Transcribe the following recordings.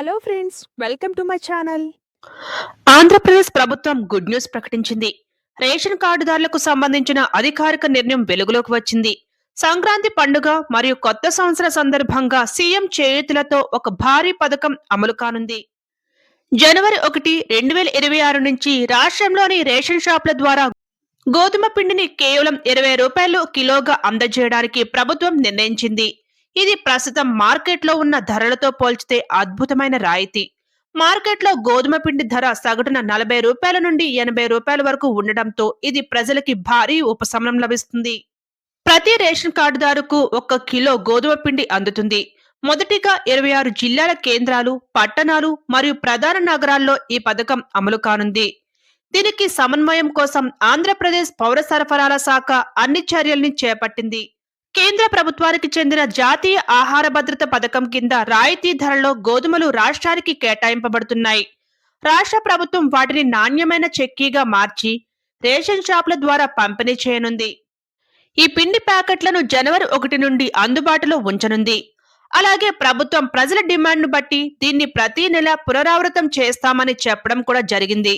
Hello friends welcome to my channel. Andhra Pradesh ప్రభుత్వం good news ప్రకటించింది. Ration కార్డుదారులకు సంబంధించిన అధికారిక నిర్ణయం వెలుగులోకి వచ్చింది. సంక్రాంతి పండుగ మరియు కొత్త సంవత్సర సందర్భంగా సీఎం చేయూతులతో ఒక భారీ పథకం అమలు కానుంది. జనవరి ఒకటి రెండు వేల ఇరవై ఆరు నుంచి రాష్ట్రంలోని రేషన్ షాపుల ద్వారా గోధుమ పిండిని కేవలం ఇరవై రూపాయలు కిలోగా అందజేయడానికి ప్రభుత్వం నిర్ణయించింది. ఇది ప్రస్తుతం మార్కెట్లో ఉన్న ధరలతో పోల్చితే అద్భుతమైన రాయితీ. మార్కెట్లో గోధుమ పిండి ధర సగటున నలభై రూపాయల నుండి ఎనభై రూపాయల వరకు ఉండడంతో ఇది ప్రజలకి భారీ ఉపశమనం లభిస్తుంది. ప్రతి రేషన్ కార్డుదారుకు ఒక కిలో గోధుమ పిండి అందుతుంది. మొదటిగా ఇరవై ఆరు జిల్లాల కేంద్రాలు పట్టణాలు మరియు ప్రధాన నగరాల్లో ఈ పథకం అమలు కానుంది. దీనికి సమన్వయం కోసం ఆంధ్రప్రదేశ్ పౌర సరఫరాల శాఖ అన్ని చర్యల్ని చేపట్టింది. కేంద్ర ప్రభుత్వానికి చెందిన జాతీయ ఆహార భద్రత పథకం కింద రాయితీ ధరలో గోధుమలు రాష్ట్రానికి కేటాయింపబడుతున్నాయి. రాష్ట్ర ప్రభుత్వం వాటిని నాణ్యమైన చెక్కీగా మార్చి రేషన్ షాపుల ద్వారా పంపిణీ చేయనుంది. ఈ పిండి ప్యాకెట్లను జనవరి ఒకటి నుండి అందుబాటులో ఉంచనుంది. అలాగే ప్రభుత్వం ప్రజల డిమాండ్ను బట్టి దీన్ని ప్రతి నెల పునరావృతం చేస్తామని చెప్పడం కూడా జరిగింది.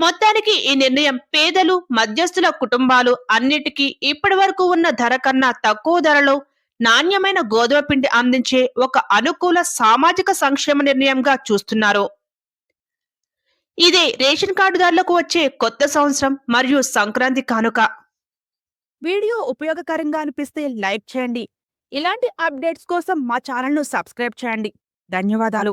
మొత్తానికి ఈ నిర్ణయం పేదలు మధ్యస్థుల కుటుంబాలు అన్నిటికీ ఇప్పటి వరకు ఉన్న ధర కన్నా తక్కువ ధరలో నాణ్యమైన గోధుమ పిండి అందించే ఒక అనుకూల సామాజిక సంక్షేమ నిర్ణయంగా చూస్తున్నారు. ఇదే రేషన్ కార్డుదారులకు వచ్చే కొత్త సంవత్సరం మరియు సంక్రాంతి కానుక. వీడియో ఉపయోగకరంగా అనిపిస్తే లైక్ చేయండి. ఇలాంటి అప్డేట్స్ కోసం మా ఛానల్ను సబ్స్క్రైబ్ చేయండి. ధన్యవాదాలు.